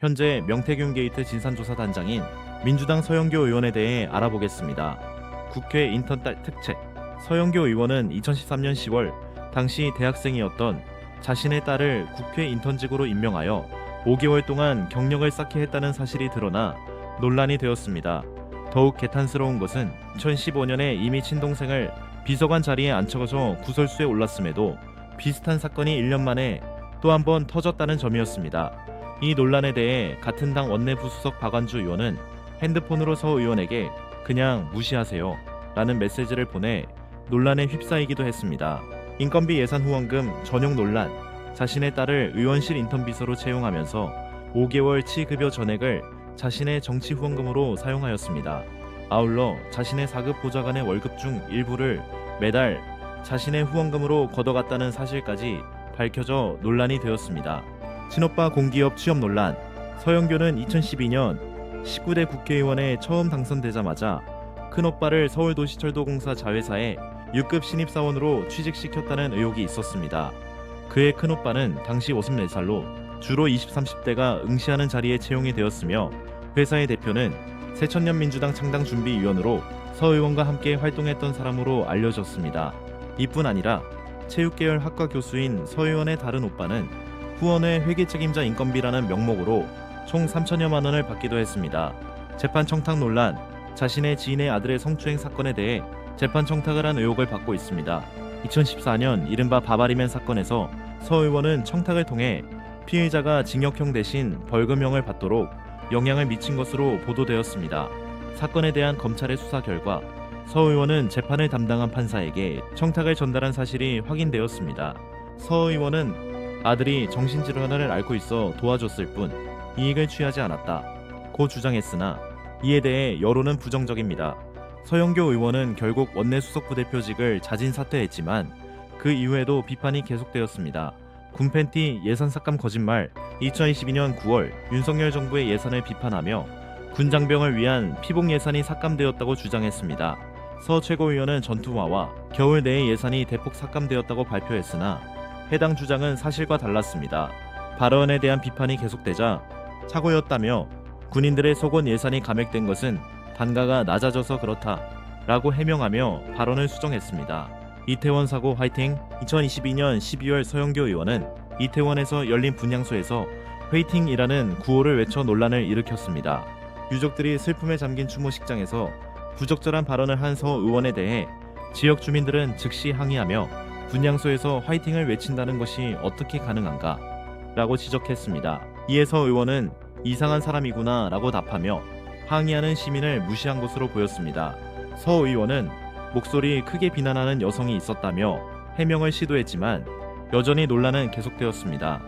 현재 명태균 게이트 진상조사단장인 민주당 서영교 의원에 대해 알아보겠습니다. 국회 인턴 딸 특책 서영교 의원은 2013년 10월 당시 대학생이었던 자신의 딸을 국회 인턴직으로 임명하여 5개월 동안 경력을 쌓게 했다는 사실이 드러나 논란이 되었습니다. 더욱 개탄스러운 것은 2015년에 이미 친동생을 비서관 자리에 앉혀서 구설수에 올랐음에도 비슷한 사건이 1년 만에 또 한 번 터졌다는 점이었습니다. 이 논란에 대해 같은 당 원내 부수석 박완주 의원은 핸드폰으로 서 의원에게 그냥 무시하세요 라는 메시지를 보내 논란에 휩싸이기도 했습니다. 인건비 예산 후원금 전용 논란, 자신의 딸을 의원실 인턴 비서로 채용하면서 5개월 치 급여 전액을 자신의 정치 후원금으로 사용하였습니다. 아울러 자신의 4급 보좌관의 월급 중 일부를 매달 자신의 후원금으로 걷어갔다는 사실까지 밝혀져 논란이 되었습니다. 친오빠 공기업 취업 논란 서영교는 2012년 19대 국회의원에 처음 당선되자마자 큰오빠를 서울도시철도공사 자회사에 6급 신입사원으로 취직시켰다는 의혹이 있었습니다. 그의 큰오빠는 당시 54살로 주로 20, 30대가 응시하는 자리에 채용이 되었으며 회사의 대표는 새천년 민주당 창당 준비위원으로 서 의원과 함께 활동했던 사람으로 알려졌습니다. 이뿐 아니라 체육계열 학과 교수인 서 의원의 다른 오빠는 후원회 회계 책임자 인건비라는 명목으로 총 3천여만 원을 받기도 했습니다. 재판 청탁 논란, 자신의 지인의 아들의 성추행 사건에 대해 재판 청탁을 한 의혹을 받고 있습니다. 2014년 이른바 바바리맨 사건에서 서 의원은 청탁을 통해 피의자가 징역형 대신 벌금형을 받도록 영향을 미친 것으로 보도되었습니다. 사건에 대한 검찰의 수사 결과 서 의원은 재판을 담당한 판사에게 청탁을 전달한 사실이 확인되었습니다. 서 의원은 아들이 정신질환을 앓고 있어 도와줬을 뿐 이익을 취하지 않았다. 고 주장했으나 이에 대해 여론은 부정적입니다. 서영교 의원은 결국 원내 수석 부대표직을 자진 사퇴했지만 그 이후에도 비판이 계속되었습니다. 군팬티 예산 삭감 거짓말 2022년 9월 윤석열 정부의 예산을 비판하며 군장병을 위한 피복 예산이 삭감되었다고 주장했습니다. 서 최고위원은 전투화와 겨울 내에 예산이 대폭 삭감되었다고 발표했으나 해당 주장은 사실과 달랐습니다. 발언에 대한 비판이 계속되자 착오였다며 군인들의 속원 예산이 감액된 것은 단가가 낮아져서 그렇다 라고 해명하며 발언을 수정했습니다. 이태원 사고 화이팅 2022년 12월 서영교 의원은 이태원에서 열린 분향소에서 회이팅이라는 구호를 외쳐 논란을 일으켰습니다. 유족들이 슬픔에 잠긴 추모식장에서 부적절한 발언을 한 서 의원에 대해 지역 주민들은 즉시 항의하며 분향소에서 화이팅을 외친다는 것이 어떻게 가능한가? 라고 지적했습니다. 이에 서 의원은 이상한 사람이구나 라고 답하며 항의하는 시민을 무시한 것으로 보였습니다. 서 의원은 목소리 크게 비난하는 여성이 있었다며 해명을 시도했지만 여전히 논란은 계속되었습니다.